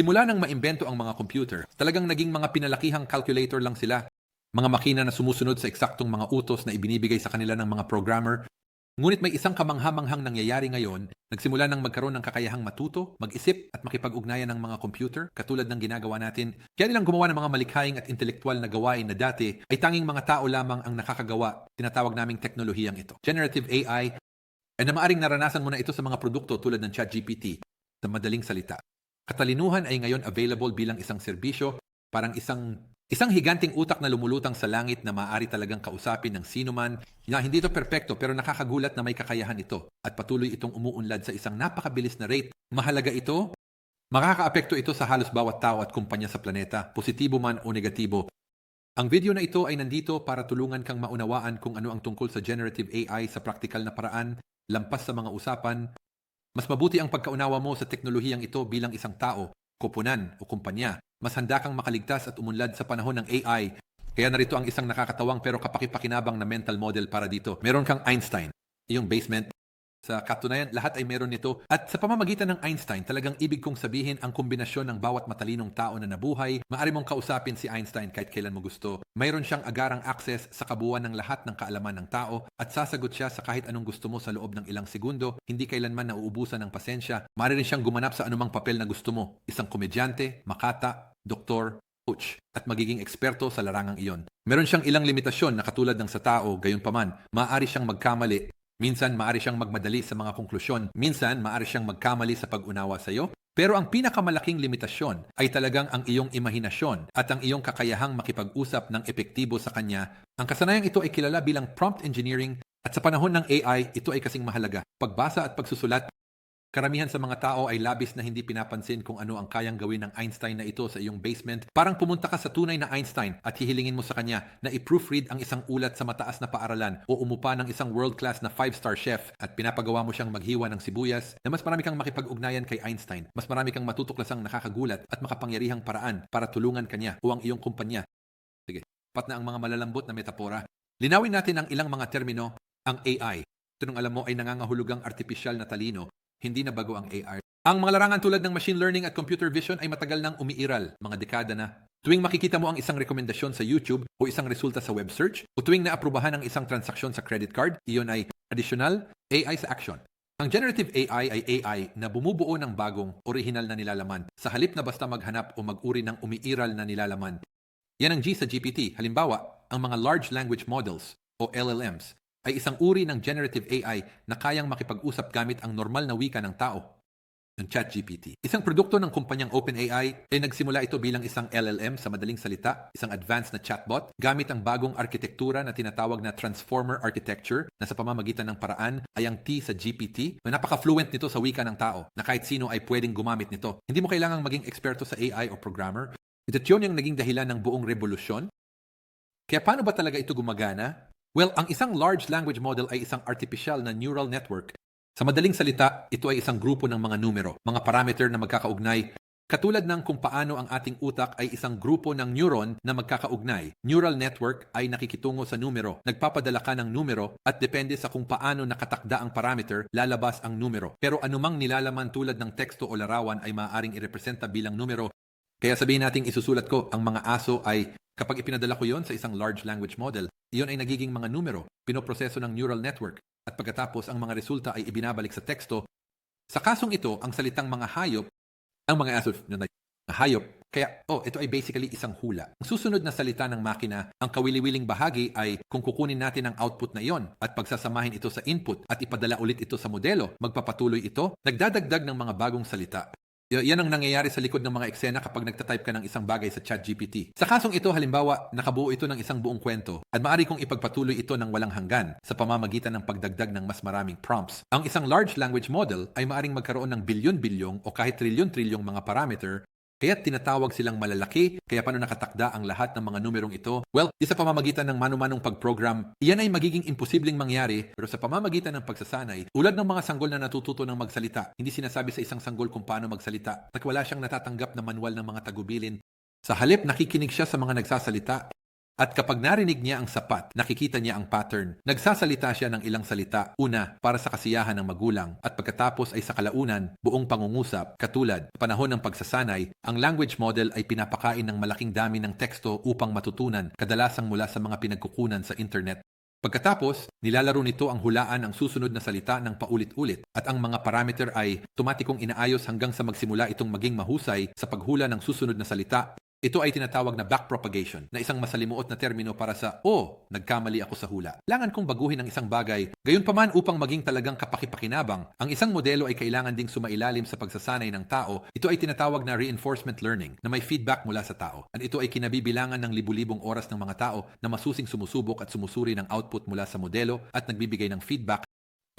Simula nang maimbento ang mga computer, talagang naging mga pinalakihang calculator lang sila. Mga makina na sumusunod sa eksaktong mga utos na ibinibigay sa kanila ng mga programmer. Ngunit may isang kamanghamanghang nangyayari ngayon, nagsimula nang magkaroon ng kakayahang matuto, mag-isip at makipag-ugnayan ng mga computer katulad ng ginagawa natin. Kaya nilang gumawa ng mga malikhaing at intelektual na gawain na dati ay tanging mga tao lamang ang nakakagawa. Tinatawag naming teknolohiyang ito. Generative AI ay na maaring naranasan mo na ito sa mga produkto tulad ng ChatGPT sa madaling salita. Katalinuhan ay ngayon available bilang isang serbisyo, parang isang isang higanting utak na lumulutang sa langit na maaari talagang kausapin ng sino man. Na hindi ito perpekto pero nakakagulat na may kakayahan ito at patuloy itong umuunlad sa isang napakabilis na rate. Mahalaga ito, makakaapekto ito sa halos bawat tao at kumpanya sa planeta, positibo man o negatibo. Ang video na ito ay nandito para tulungan kang maunawaan kung ano ang tungkol sa generative AI sa praktikal na paraan, lampas sa mga usapan, mas mabuti ang pagkaunawa mo sa teknolohiyang ito bilang isang tao, koponan o kumpanya. Mas handa kang makaligtas at umunlad sa panahon ng AI. Kaya narito ang isang nakakatawang pero kapakipakinabang na mental model para dito. Meron kang Einstein, iyong basement. Sa katunayan, lahat ay meron nito. At sa pamamagitan ng Einstein, talagang ibig kong sabihin ang kombinasyon ng bawat matalinong tao na nabuhay. Maari mong kausapin si Einstein kahit kailan mo gusto. Mayroon siyang agarang access sa kabuuan ng lahat ng kaalaman ng tao at sasagot siya sa kahit anong gusto mo sa loob ng ilang segundo. Hindi kailanman nauubusan ng pasensya. Maari rin siyang gumanap sa anumang papel na gusto mo. Isang komedyante, makata, doktor, coach at magiging eksperto sa larangang iyon. Meron siyang ilang limitasyon na katulad ng sa tao, gayon paman, maaari siyang magkamali Minsan, maaari siyang magmadali sa mga konklusyon. Minsan, maaari siyang magkamali sa pag-unawa sa iyo. Pero ang pinakamalaking limitasyon ay talagang ang iyong imahinasyon at ang iyong kakayahang makipag-usap ng epektibo sa kanya. Ang kasanayang ito ay kilala bilang prompt engineering at sa panahon ng AI, ito ay kasing mahalaga. Pagbasa at pagsusulat Karamihan sa mga tao ay labis na hindi pinapansin kung ano ang kayang gawin ng Einstein na ito sa iyong basement. Parang pumunta ka sa tunay na Einstein at hihilingin mo sa kanya na i-proofread ang isang ulat sa mataas na paaralan o umupa ng isang world-class na 5-star chef at pinapagawa mo siyang maghiwa ng sibuyas na mas marami kang makipag-ugnayan kay Einstein. Mas marami kang matutuklasang nakakagulat at makapangyarihang paraan para tulungan kanya o ang iyong kumpanya. Sige, pat na ang mga malalambot na metapora. Linawin natin ang ilang mga termino, ang AI. Ito nung alam mo ay nangangahulugang artificial na talino hindi na bago ang AR. Ang mga larangan tulad ng machine learning at computer vision ay matagal nang umiiral, mga dekada na. Tuwing makikita mo ang isang rekomendasyon sa YouTube o isang resulta sa web search, o tuwing naaprubahan ang isang transaksyon sa credit card, iyon ay additional AI sa action. Ang generative AI ay AI na bumubuo ng bagong, orihinal na nilalaman sa halip na basta maghanap o mag-uri ng umiiral na nilalaman. Yan ang G sa GPT. Halimbawa, ang mga large language models o LLMs ay isang uri ng generative AI na kayang makipag-usap gamit ang normal na wika ng tao, ng ChatGPT. Isang produkto ng kumpanyang OpenAI ay nagsimula ito bilang isang LLM sa madaling salita, isang advanced na chatbot, gamit ang bagong arkitektura na tinatawag na Transformer Architecture na sa pamamagitan ng paraan ay ang T sa GPT na napaka-fluent nito sa wika ng tao na kahit sino ay pwedeng gumamit nito. Hindi mo kailangang maging eksperto sa AI o programmer. Ito yun yung naging dahilan ng buong revolusyon. Kaya paano ba talaga ito gumagana? Well, ang isang large language model ay isang artificial na neural network. Sa madaling salita, ito ay isang grupo ng mga numero, mga parameter na magkakaugnay. Katulad ng kung paano ang ating utak ay isang grupo ng neuron na magkakaugnay. Neural network ay nakikitungo sa numero, nagpapadala ka ng numero at depende sa kung paano nakatakda ang parameter, lalabas ang numero. Pero anumang nilalaman tulad ng teksto o larawan ay maaaring irepresenta bilang numero. Kaya sabihin nating isusulat ko, ang mga aso ay Kapag ipinadala ko yon sa isang large language model, iyon ay nagiging mga numero, pinoproseso ng neural network, at pagkatapos ang mga resulta ay ibinabalik sa teksto. Sa kasong ito, ang salitang mga hayop, ang mga aso na hayop, kaya, oh, ito ay basically isang hula. Ang susunod na salita ng makina, ang kawili-wiling bahagi ay kung kukunin natin ang output na iyon at pagsasamahin ito sa input at ipadala ulit ito sa modelo, magpapatuloy ito, nagdadagdag ng mga bagong salita. Yan ang nangyayari sa likod ng mga eksena kapag nagtatype ka ng isang bagay sa ChatGPT. Sa kasong ito, halimbawa, nakabuo ito ng isang buong kwento at maaari kong ipagpatuloy ito ng walang hanggan sa pamamagitan ng pagdagdag ng mas maraming prompts. Ang isang large language model ay maaring magkaroon ng bilyon-bilyong o kahit trilyon-trilyong mga parameter kaya tinatawag silang malalaki, kaya paano nakatakda ang lahat ng mga numerong ito? Well, di sa pamamagitan ng manu-manong pag-program, iyan ay magiging imposibleng mangyari, pero sa pamamagitan ng pagsasanay, ulad ng mga sanggol na natututo ng magsalita, hindi sinasabi sa isang sanggol kung paano magsalita, at wala siyang natatanggap na manual ng mga tagubilin. Sa halip, nakikinig siya sa mga nagsasalita, At kapag narinig niya ang sapat, nakikita niya ang pattern. Nagsasalita siya ng ilang salita. Una, para sa kasiyahan ng magulang. At pagkatapos ay sa kalaunan, buong pangungusap. Katulad, panahon ng pagsasanay, ang language model ay pinapakain ng malaking dami ng teksto upang matutunan, kadalasang mula sa mga pinagkukunan sa internet. Pagkatapos, nilalaro nito ang hulaan ang susunod na salita ng paulit-ulit at ang mga parameter ay tumatikong inaayos hanggang sa magsimula itong maging mahusay sa paghula ng susunod na salita. Ito ay tinatawag na backpropagation na isang masalimuot na termino para sa, oh, nagkamali ako sa hula. Langan kong baguhin ang isang bagay, gayon paman upang maging talagang kapakipakinabang, ang isang modelo ay kailangan ding sumailalim sa pagsasanay ng tao. Ito ay tinatawag na reinforcement learning na may feedback mula sa tao. At ito ay kinabibilangan ng libu-libong oras ng mga tao na masusing sumusubok at sumusuri ng output mula sa modelo at nagbibigay ng feedback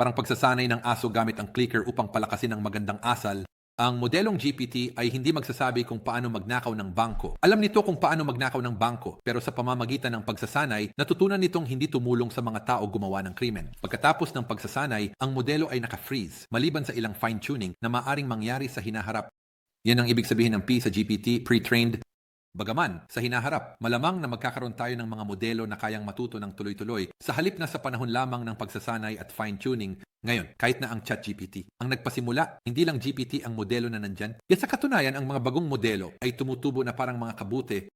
Parang pagsasanay ng aso gamit ang clicker upang palakasin ang magandang asal, ang modelong GPT ay hindi magsasabi kung paano magnakaw ng bangko. Alam nito kung paano magnakaw ng bangko, pero sa pamamagitan ng pagsasanay, natutunan nitong hindi tumulong sa mga tao gumawa ng krimen. Pagkatapos ng pagsasanay, ang modelo ay naka-freeze, maliban sa ilang fine-tuning na maaring mangyari sa hinaharap. Yan ang ibig sabihin ng P sa GPT, pre-trained Bagaman, sa hinaharap, malamang na magkakaroon tayo ng mga modelo na kayang matuto ng tuloy-tuloy sa halip na sa panahon lamang ng pagsasanay at fine-tuning. Ngayon, kahit na ang ChatGPT, ang nagpasimula, hindi lang GPT ang modelo na nandyan. Yan sa katunayan, ang mga bagong modelo ay tumutubo na parang mga kabute.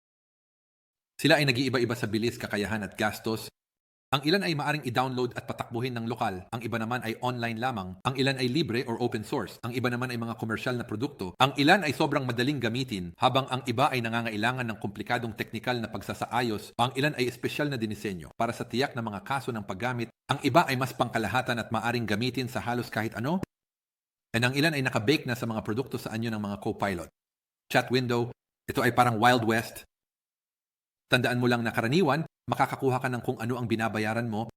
Sila ay nag-iiba-iba sa bilis, kakayahan at gastos, ang ilan ay maaring i-download at patakbuhin ng lokal, ang iba naman ay online lamang, ang ilan ay libre or open source, ang iba naman ay mga komersyal na produkto, ang ilan ay sobrang madaling gamitin, habang ang iba ay nangangailangan ng komplikadong teknikal na pagsasaayos, ang ilan ay espesyal na dinisenyo para sa tiyak na mga kaso ng paggamit, ang iba ay mas pangkalahatan at maaring gamitin sa halos kahit ano, and ang ilan ay nakabake na sa mga produkto sa anyo ng mga co-pilot. Chat window, ito ay parang Wild West, Tandaan mo lang na karaniwan, makakakuha ka ng kung ano ang binabayaran mo.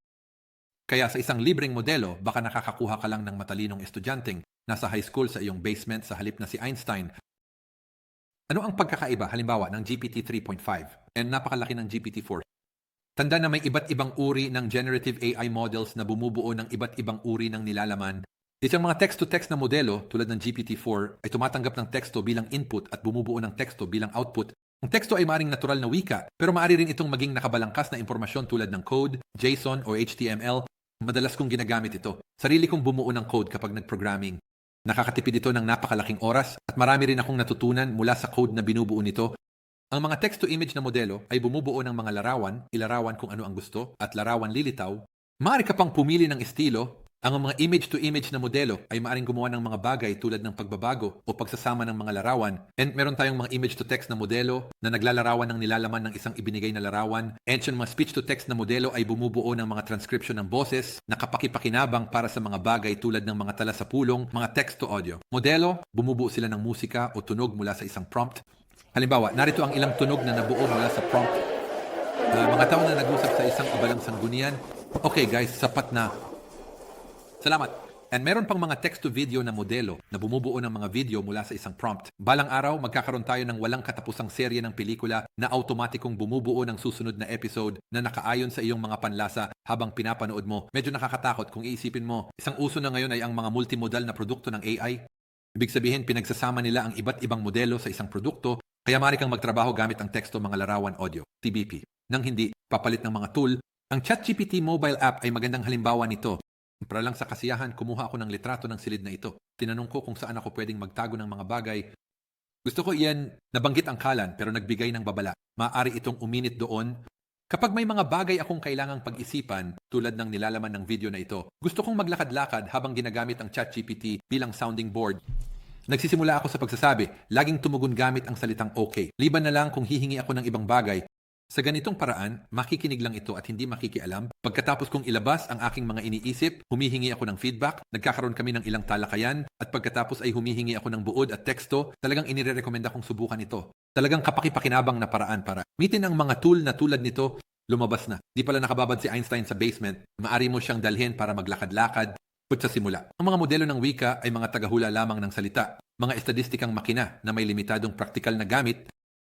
Kaya sa isang libreng modelo, baka nakakakuha ka lang ng matalinong estudyanteng nasa high school sa iyong basement sa halip na si Einstein. Ano ang pagkakaiba halimbawa ng GPT 3.5 and napakalaki ng GPT 4? Tanda na may iba't ibang uri ng generative AI models na bumubuo ng iba't ibang uri ng nilalaman. Isang mga text-to-text na modelo tulad ng GPT-4 ay tumatanggap ng teksto bilang input at bumubuo ng teksto bilang output ang teksto ay maring natural na wika, pero maaari rin itong maging nakabalangkas na impormasyon tulad ng code, JSON o HTML. Madalas kong ginagamit ito. Sarili kong bumuo ng code kapag nag-programming. Nakakatipid ito ng napakalaking oras at marami rin akong natutunan mula sa code na binubuo nito. Ang mga text-to-image na modelo ay bumubuo ng mga larawan, ilarawan kung ano ang gusto, at larawan lilitaw. Maaari ka pang pumili ng estilo, ang mga image-to-image na modelo ay maaring gumawa ng mga bagay tulad ng pagbabago o pagsasama ng mga larawan. And meron tayong mga image-to-text na modelo na naglalarawan ng nilalaman ng isang ibinigay na larawan. And yung mga speech-to-text na modelo ay bumubuo ng mga transcription ng boses na kapakipakinabang para sa mga bagay tulad ng mga tala sa pulong, mga text-to-audio. Modelo, bumubuo sila ng musika o tunog mula sa isang prompt. Halimbawa, narito ang ilang tunog na nabuo mula sa prompt. Uh, mga tao na nag-usap sa isang abalang sanggunian. Okay guys, sapat na Salamat. And meron pang mga text-to-video na modelo na bumubuo ng mga video mula sa isang prompt. Balang araw, magkakaroon tayo ng walang katapusang serye ng pelikula na automatikong bumubuo ng susunod na episode na nakaayon sa iyong mga panlasa habang pinapanood mo. Medyo nakakatakot kung iisipin mo. Isang uso na ngayon ay ang mga multimodal na produkto ng AI. Ibig sabihin, pinagsasama nila ang iba't ibang modelo sa isang produkto, kaya maaari kang magtrabaho gamit ang teksto mga larawan audio, TBP. Nang hindi, papalit ng mga tool, ang ChatGPT mobile app ay magandang halimbawa nito para lang sa kasiyahan, kumuha ako ng litrato ng silid na ito. Tinanong ko kung saan ako pwedeng magtago ng mga bagay. Gusto ko iyan nabanggit ang kalan pero nagbigay ng babala. Maari itong uminit doon. Kapag may mga bagay akong kailangang pag-isipan tulad ng nilalaman ng video na ito, gusto kong maglakad-lakad habang ginagamit ang ChatGPT bilang sounding board. Nagsisimula ako sa pagsasabi, laging tumugon gamit ang salitang okay. Liban na lang kung hihingi ako ng ibang bagay, sa ganitong paraan, makikinig lang ito at hindi makikialam. Pagkatapos kong ilabas ang aking mga iniisip, humihingi ako ng feedback, nagkakaroon kami ng ilang talakayan, at pagkatapos ay humihingi ako ng buod at teksto, talagang inirekomenda kong subukan ito. Talagang kapakipakinabang na paraan para mitin ang mga tool na tulad nito, lumabas na. Di pala nakababad si Einstein sa basement, maari mo siyang dalhin para maglakad-lakad, Put sa simula. Ang mga modelo ng wika ay mga tagahula lamang ng salita, mga estadistikang makina na may limitadong praktikal na gamit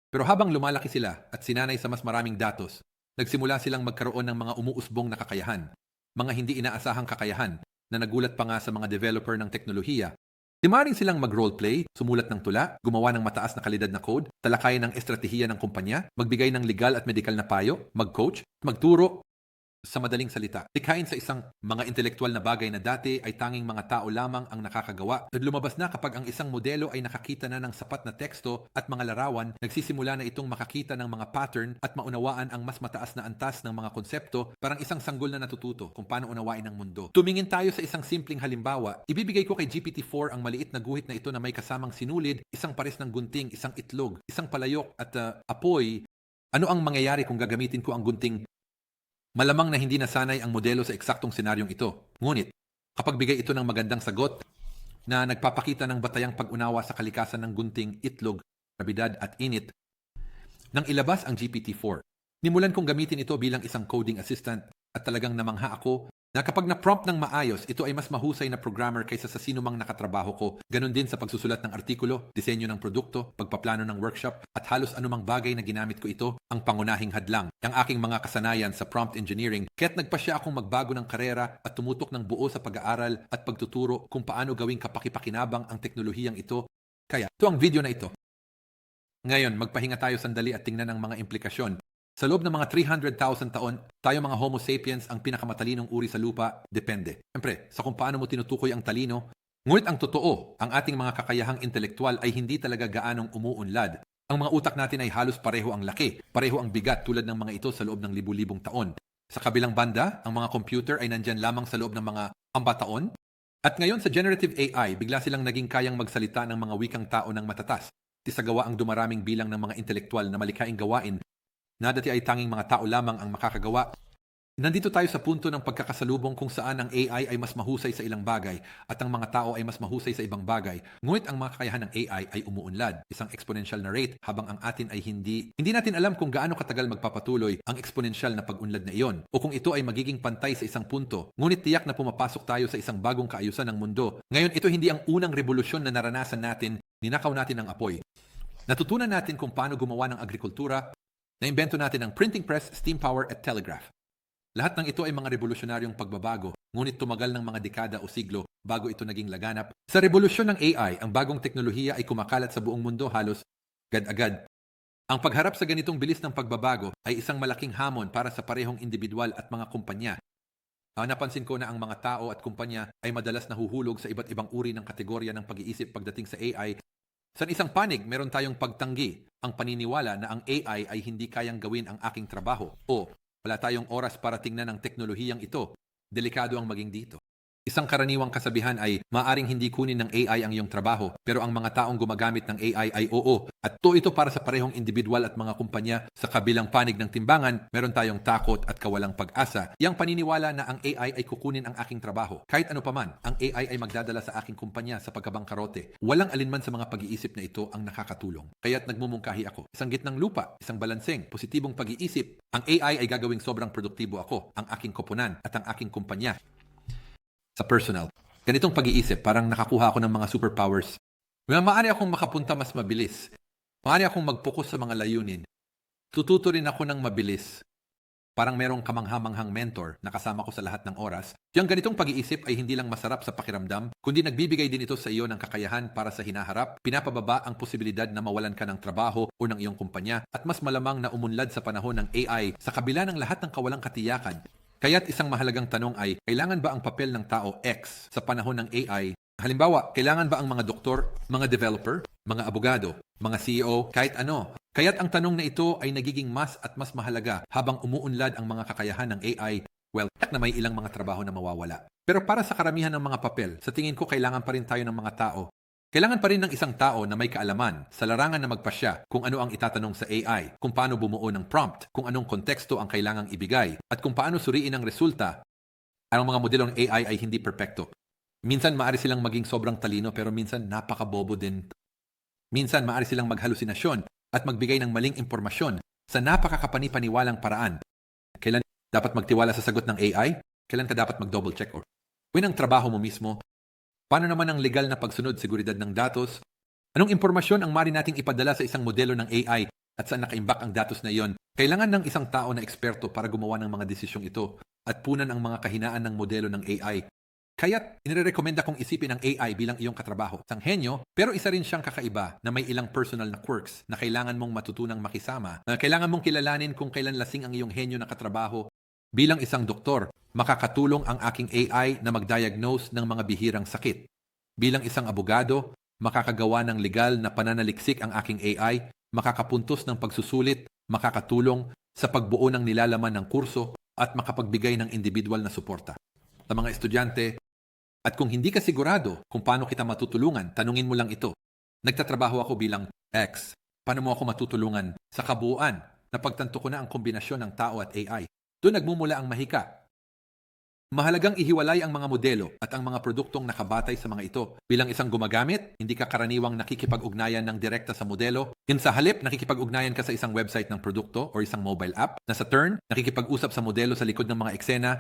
pero habang lumalaki sila at sinanay sa mas maraming datos, nagsimula silang magkaroon ng mga umuusbong na kakayahan, mga hindi inaasahang kakayahan na nagulat pa nga sa mga developer ng teknolohiya. Timaring silang mag-roleplay, sumulat ng tula, gumawa ng mataas na kalidad na code, talakayan ng estratehiya ng kumpanya, magbigay ng legal at medical na payo, mag-coach, magturo, sa madaling salita, likhain sa isang mga intelektual na bagay na dati ay tanging mga tao lamang ang nakakagawa at lumabas na kapag ang isang modelo ay nakakita na ng sapat na teksto at mga larawan, nagsisimula na itong makakita ng mga pattern at maunawaan ang mas mataas na antas ng mga konsepto parang isang sanggol na natututo kung paano unawain ang mundo. Tumingin tayo sa isang simpleng halimbawa, ibibigay ko kay GPT-4 ang maliit na guhit na ito na may kasamang sinulid, isang pares ng gunting, isang itlog, isang palayok at uh, apoy. Ano ang mangyayari kung gagamitin ko ang gunting Malamang na hindi nasanay ang modelo sa eksaktong senaryong ito. Ngunit, kapag bigay ito ng magandang sagot na nagpapakita ng batayang pag-unawa sa kalikasan ng gunting, itlog, rabidad at init, nang ilabas ang GPT-4, nimulan kong gamitin ito bilang isang coding assistant at talagang namangha ako na kapag na-prompt ng maayos, ito ay mas mahusay na programmer kaysa sa sino mang nakatrabaho ko. Ganon din sa pagsusulat ng artikulo, disenyo ng produkto, pagpaplano ng workshop, at halos anumang bagay na ginamit ko ito, ang pangunahing hadlang. Ang aking mga kasanayan sa prompt engineering, kaya't nagpa siya akong magbago ng karera at tumutok ng buo sa pag-aaral at pagtuturo kung paano gawing kapakipakinabang ang teknolohiyang ito. Kaya, ito ang video na ito. Ngayon, magpahinga tayo sandali at tingnan ang mga implikasyon sa loob ng mga 300,000 taon, tayo mga Homo sapiens ang pinakamatalinong uri sa lupa, depende. Siyempre, sa kung paano mo tinutukoy ang talino. Ngunit ang totoo, ang ating mga kakayahang intelektual ay hindi talaga gaanong umuunlad. Ang mga utak natin ay halos pareho ang laki, pareho ang bigat tulad ng mga ito sa loob ng libu-libong taon. Sa kabilang banda, ang mga computer ay nandyan lamang sa loob ng mga ambataon. At ngayon sa generative AI, bigla silang naging kayang magsalita ng mga wikang tao ng matatas. Tisagawa ang dumaraming bilang ng mga intelektual na malikhaing gawain na dati ay tanging mga tao lamang ang makakagawa. Nandito tayo sa punto ng pagkakasalubong kung saan ang AI ay mas mahusay sa ilang bagay at ang mga tao ay mas mahusay sa ibang bagay. Ngunit ang mga kakayahan ng AI ay umuunlad, isang exponential na rate habang ang atin ay hindi. Hindi natin alam kung gaano katagal magpapatuloy ang exponential na pag-unlad na iyon o kung ito ay magiging pantay sa isang punto. Ngunit tiyak na pumapasok tayo sa isang bagong kaayusan ng mundo. Ngayon ito hindi ang unang revolusyon na naranasan natin, ninakaw natin ang apoy. Natutunan natin kung paano gumawa ng agrikultura, Naimbento natin ang printing press, steam power at telegraph. Lahat ng ito ay mga revolusyonaryong pagbabago, ngunit tumagal ng mga dekada o siglo bago ito naging laganap. Sa revolusyon ng AI, ang bagong teknolohiya ay kumakalat sa buong mundo halos agad-agad. Ang pagharap sa ganitong bilis ng pagbabago ay isang malaking hamon para sa parehong individual at mga kumpanya. Uh, napansin ko na ang mga tao at kumpanya ay madalas nahuhulog sa iba't ibang uri ng kategorya ng pag-iisip pagdating sa AI sa isang panig, meron tayong pagtanggi, ang paniniwala na ang AI ay hindi kayang gawin ang aking trabaho o wala tayong oras para tingnan ang teknolohiyang ito. Delikado ang maging dito. Isang karaniwang kasabihan ay maaring hindi kunin ng AI ang iyong trabaho pero ang mga taong gumagamit ng AI ay oo. At to ito para sa parehong individual at mga kumpanya. Sa kabilang panig ng timbangan, meron tayong takot at kawalang pag-asa. Yang paniniwala na ang AI ay kukunin ang aking trabaho. Kahit ano paman, ang AI ay magdadala sa aking kumpanya sa pagkabangkarote. Walang alinman sa mga pag-iisip na ito ang nakakatulong. Kaya't nagmumungkahi ako. Isang gitnang lupa, isang balanseng, positibong pag-iisip. Ang AI ay gagawing sobrang produktibo ako, ang aking koponan at ang aking kumpanya sa personal. Ganitong pag-iisip, parang nakakuha ako ng mga superpowers. Maaari akong makapunta mas mabilis. Maaari akong mag-focus sa mga layunin. Tututo rin ako ng mabilis. Parang merong kamanghamanghang mentor na kasama ko sa lahat ng oras. Yang ganitong pag-iisip ay hindi lang masarap sa pakiramdam, kundi nagbibigay din ito sa iyo ng kakayahan para sa hinaharap, pinapababa ang posibilidad na mawalan ka ng trabaho o ng iyong kumpanya, at mas malamang na umunlad sa panahon ng AI sa kabila ng lahat ng kawalang katiyakan Kaya't isang mahalagang tanong ay, kailangan ba ang papel ng tao X sa panahon ng AI? Halimbawa, kailangan ba ang mga doktor, mga developer, mga abogado, mga CEO, kahit ano? Kaya't ang tanong na ito ay nagiging mas at mas mahalaga habang umuunlad ang mga kakayahan ng AI Well, na may ilang mga trabaho na mawawala. Pero para sa karamihan ng mga papel, sa tingin ko kailangan pa rin tayo ng mga tao kailangan pa rin ng isang tao na may kaalaman sa larangan na magpasya kung ano ang itatanong sa AI, kung paano bumuo ng prompt, kung anong konteksto ang kailangang ibigay, at kung paano suriin ang resulta. Ang mga modelo ng AI ay hindi perpekto. Minsan maaari silang maging sobrang talino pero minsan napakabobo din. Minsan maaari silang maghalusinasyon at magbigay ng maling impormasyon sa napakakapani-paniwalang paraan. Kailan dapat magtiwala sa sagot ng AI? Kailan ka dapat mag-double check or When ang trabaho mo mismo Paano naman ang legal na pagsunod seguridad ng datos? Anong impormasyon ang mari nating ipadala sa isang modelo ng AI at saan nakaimbak ang datos na iyon? Kailangan ng isang tao na eksperto para gumawa ng mga desisyong ito at punan ang mga kahinaan ng modelo ng AI. Kaya't inirekomenda kong isipin ang AI bilang iyong katrabaho. Isang henyo, pero isa rin siyang kakaiba na may ilang personal na quirks na kailangan mong matutunang makisama. Na kailangan mong kilalanin kung kailan lasing ang iyong henyo na katrabaho. Bilang isang doktor, makakatulong ang aking AI na mag-diagnose ng mga bihirang sakit. Bilang isang abogado, makakagawa ng legal na pananaliksik ang aking AI, makakapuntos ng pagsusulit, makakatulong sa pagbuo ng nilalaman ng kurso at makapagbigay ng individual na suporta. Sa mga estudyante, at kung hindi ka sigurado kung paano kita matutulungan, tanungin mo lang ito. Nagtatrabaho ako bilang X. Paano mo ako matutulungan? Sa kabuuan, napagtanto ko na ang kombinasyon ng tao at AI. Doon nagmumula ang mahika. Mahalagang ihiwalay ang mga modelo at ang mga produktong nakabatay sa mga ito. Bilang isang gumagamit, hindi ka karaniwang nakikipag-ugnayan ng direkta sa modelo. In sa halip, nakikipag-ugnayan ka sa isang website ng produkto o isang mobile app. Na sa turn, nakikipag-usap sa modelo sa likod ng mga eksena.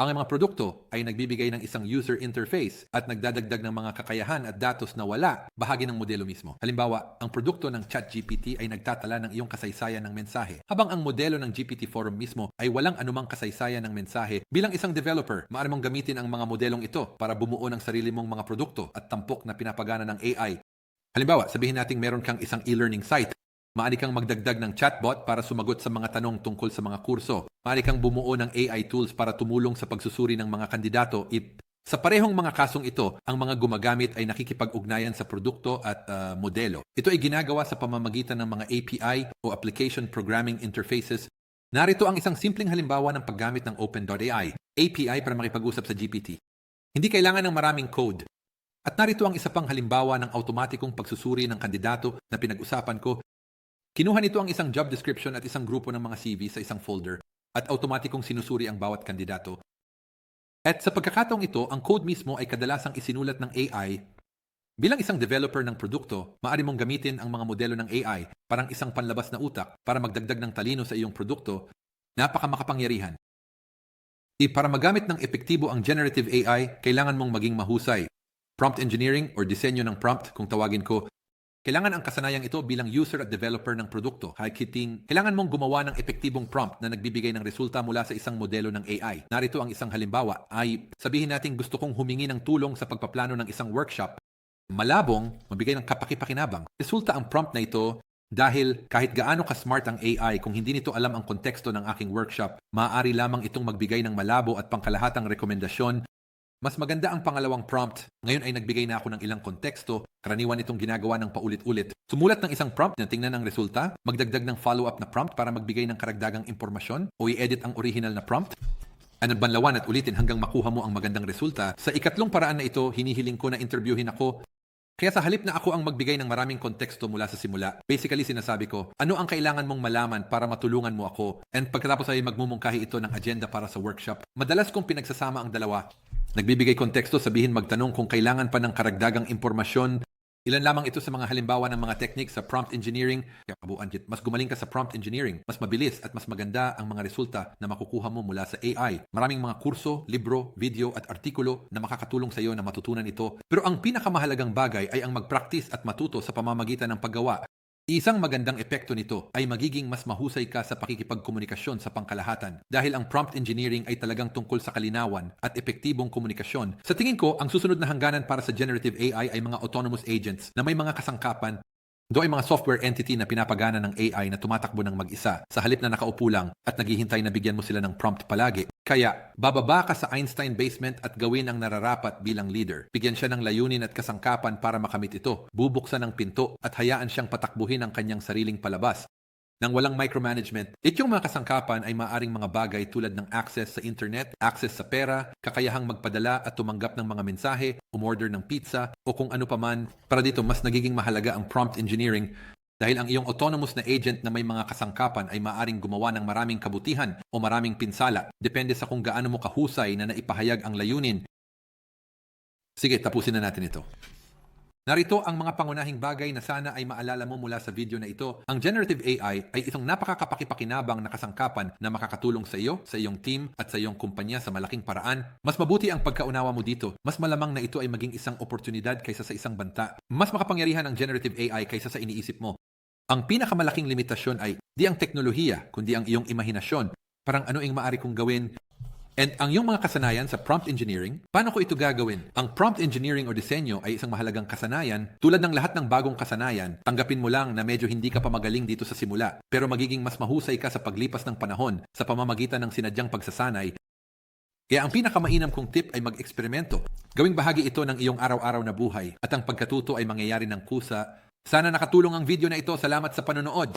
Ang mga produkto ay nagbibigay ng isang user interface at nagdadagdag ng mga kakayahan at datos na wala bahagi ng modelo mismo. Halimbawa, ang produkto ng ChatGPT ay nagtatala ng iyong kasaysayan ng mensahe, habang ang modelo ng GPT Forum mismo ay walang anumang kasaysayan ng mensahe. Bilang isang developer, maaari mong gamitin ang mga modelong ito para bumuo ng sarili mong mga produkto at tampok na pinapagana ng AI. Halimbawa, sabihin nating meron kang isang e-learning site Maaari kang magdagdag ng chatbot para sumagot sa mga tanong tungkol sa mga kurso. Maaari kang bumuo ng AI tools para tumulong sa pagsusuri ng mga kandidato. It, sa parehong mga kasong ito, ang mga gumagamit ay nakikipag-ugnayan sa produkto at uh, modelo. Ito ay ginagawa sa pamamagitan ng mga API o Application Programming Interfaces. Narito ang isang simpleng halimbawa ng paggamit ng Open.ai, API para makipag-usap sa GPT. Hindi kailangan ng maraming code. At narito ang isa pang halimbawa ng automatikong pagsusuri ng kandidato na pinag-usapan ko Kinuha nito ang isang job description at isang grupo ng mga CV sa isang folder at automatikong sinusuri ang bawat kandidato. At sa pagkakataong ito, ang code mismo ay kadalasang isinulat ng AI. Bilang isang developer ng produkto, maaari mong gamitin ang mga modelo ng AI parang isang panlabas na utak para magdagdag ng talino sa iyong produkto, napaka makapangyarihan. E para magamit ng epektibo ang generative AI, kailangan mong maging mahusay. Prompt engineering or disenyo ng prompt kung tawagin ko kailangan ang kasanayang ito bilang user at developer ng produkto. Hikiting, kailangan mong gumawa ng epektibong prompt na nagbibigay ng resulta mula sa isang modelo ng AI. Narito ang isang halimbawa ay sabihin natin gusto kong humingi ng tulong sa pagpaplano ng isang workshop. Malabong, mabigay ng kapakipakinabang. Resulta ang prompt na ito dahil kahit gaano ka-smart ang AI, kung hindi nito alam ang konteksto ng aking workshop, maaari lamang itong magbigay ng malabo at pangkalahatang rekomendasyon mas maganda ang pangalawang prompt. Ngayon ay nagbigay na ako ng ilang konteksto. Karaniwan itong ginagawa ng paulit-ulit. Sumulat ng isang prompt na tingnan ang resulta, magdagdag ng follow-up na prompt para magbigay ng karagdagang impormasyon o i-edit ang original na prompt. Ano banlawan at ulitin hanggang makuha mo ang magandang resulta. Sa ikatlong paraan na ito, hinihiling ko na interviewin ako kaya sa halip na ako ang magbigay ng maraming konteksto mula sa simula, basically sinasabi ko, ano ang kailangan mong malaman para matulungan mo ako? And pagkatapos ay magmumungkahi ito ng agenda para sa workshop. Madalas kong pinagsasama ang dalawa. Nagbibigay konteksto, sabihin magtanong kung kailangan pa ng karagdagang impormasyon. Ilan lamang ito sa mga halimbawa ng mga techniques sa prompt engineering. Kaya kabuuan, mas gumaling ka sa prompt engineering, mas mabilis at mas maganda ang mga resulta na makukuha mo mula sa AI. Maraming mga kurso, libro, video at artikulo na makakatulong sa iyo na matutunan ito. Pero ang pinakamahalagang bagay ay ang mag-practice at matuto sa pamamagitan ng paggawa Isang magandang epekto nito ay magiging mas mahusay ka sa pakikipagkomunikasyon sa pangkalahatan dahil ang prompt engineering ay talagang tungkol sa kalinawan at epektibong komunikasyon. Sa tingin ko, ang susunod na hangganan para sa generative AI ay mga autonomous agents na may mga kasangkapan do ay mga software entity na pinapagana ng AI na tumatakbo ng mag-isa sa halip na nakaupo lang at naghihintay na bigyan mo sila ng prompt palagi. Kaya, bababa ka sa Einstein basement at gawin ang nararapat bilang leader. Bigyan siya ng layunin at kasangkapan para makamit ito. Bubuksan ng pinto at hayaan siyang patakbuhin ang kanyang sariling palabas nang walang micromanagement. At yung mga kasangkapan ay maaring mga bagay tulad ng access sa internet, access sa pera, kakayahang magpadala at tumanggap ng mga mensahe, umorder ng pizza, o kung ano paman. Para dito, mas nagiging mahalaga ang prompt engineering dahil ang iyong autonomous na agent na may mga kasangkapan ay maaring gumawa ng maraming kabutihan o maraming pinsala. Depende sa kung gaano mo kahusay na naipahayag ang layunin. Sige, tapusin na natin ito. Narito ang mga pangunahing bagay na sana ay maalala mo mula sa video na ito. Ang generative AI ay isang napakakapakipakinabang na kasangkapan na makakatulong sa iyo, sa iyong team at sa iyong kumpanya sa malaking paraan. Mas mabuti ang pagkaunawa mo dito. Mas malamang na ito ay maging isang oportunidad kaysa sa isang banta. Mas makapangyarihan ang generative AI kaysa sa iniisip mo. Ang pinakamalaking limitasyon ay di ang teknolohiya, kundi ang iyong imahinasyon. Parang ano ang maaari kong gawin And ang iyong mga kasanayan sa prompt engineering, paano ko ito gagawin? Ang prompt engineering o disenyo ay isang mahalagang kasanayan. Tulad ng lahat ng bagong kasanayan, tanggapin mo lang na medyo hindi ka pa magaling dito sa simula, pero magiging mas mahusay ka sa paglipas ng panahon sa pamamagitan ng sinadyang pagsasanay. Kaya ang pinakamainam kong tip ay mag-eksperimento. Gawing bahagi ito ng iyong araw-araw na buhay at ang pagkatuto ay mangyayari ng kusa. Sana nakatulong ang video na ito. Salamat sa panonood.